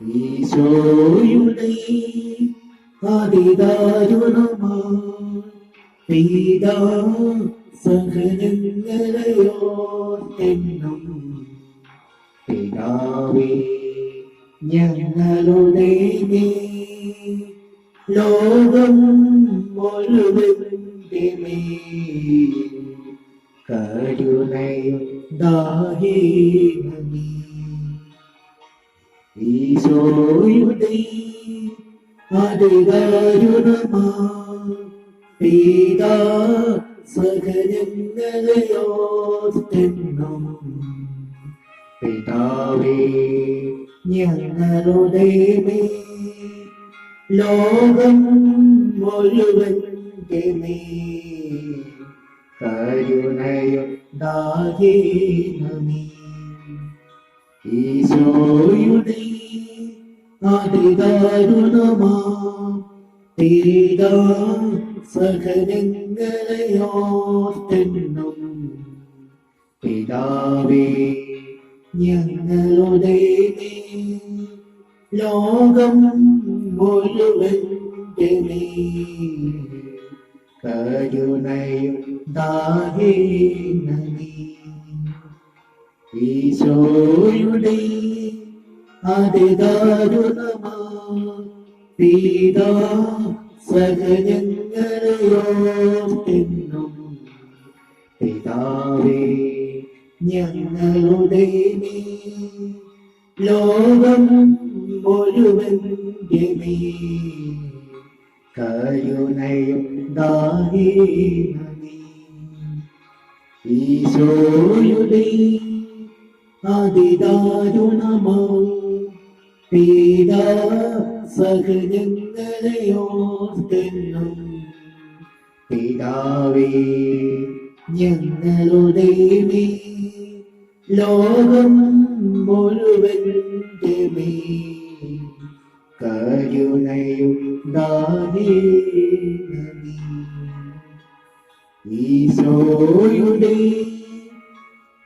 ഈശോയുടെ അതിദാരുണമാ പീഡാ സഹനങ്ങളെയോർത്തെന്നും പിതാവേ ഞങ്ങളുടെ ലോകം മുഴുവന്റെ കരുണയും ദാഹീനമേ ഈശോയുടെ അതിദാരുണമാ പീഡാ സകലങ്ങളെയോർത്തെന്നും പിതാവേ ഞങ്ങളുടെ മേ ലോകം മുഴുവന്റെ മേൽ കരുണയും ദാഹീനമേ ഈശോയുടെ അതിദാരുണമാ പീഡാ സഹനങ്ങളെയോർത്തെന്നും പിതാവേ ഞങ്ങളുടെ ലോകം മുഴുവൻ കരുണയും ദാഹേ ദാഹീനമേ ഈശോയുടെ അതിദാരുണമാ പീഡാ സകലങ്ങളെയോർത്തെന്നും പിതാവേ ഞങ്ങളുടെ ലോകം മുഴുവൻ കരുണയും ദാഹീനമേ. ഈശോയുടെ അതിദാരുണമാ? പീഡാ സഹജങ്ങളെയോർത്തുന്നു പിതാവേ ഞങ്ങളുടെ മേ ലോകം മുഴുവന്റെ മേ കരുണയും ദാഹീനമേ ഈശോയുടെ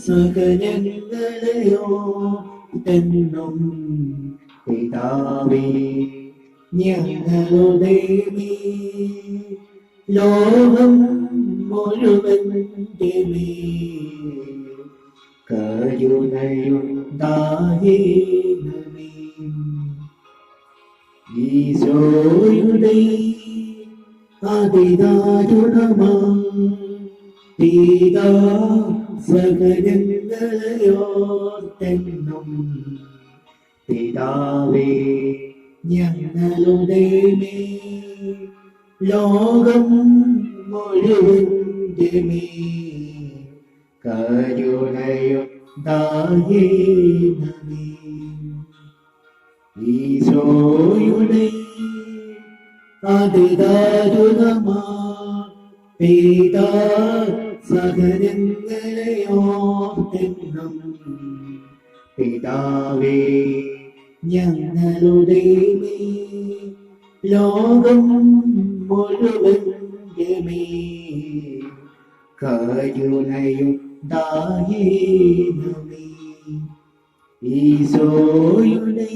സകലങ്ങളെയോ തെന്നും പിതാവേ ഞങ്ങളുടെ ലോകം മുഴുവന്റെ മേൽ കരുണയും ദാഹീനമേ ഈശോയുടെ അതിദാരുണമാ പീതാ സകലങ്ങളെയോർത്തെന്നും പിതാവേ ഞങ്ങളുടെ മേ ലോകം മുഴുവന്റെ മേൽ കരുണയും ദാഹീനമേ. ഈശോയുടെ അതിദാരുണമാ പീഡാ സഹനങ്ങളെയോർത്തെന്നും പിതാവേ ഞങ്ങളുടെ ലോകം മുഴുവൻ കരുണയും ദാഹീനമേ ഈശോയുടെ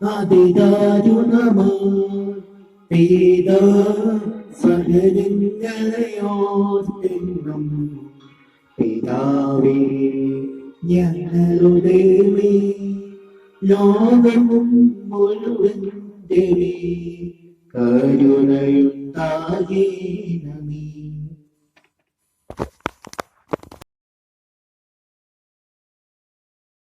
അതിദാരുണമാ പീഡാ സഹനങ്ങളെയോർത്തെന്നും ഞങ്ങളുടെ ലോകം മുഴുവൻ കരുണയുണ്ടാകേണമേ.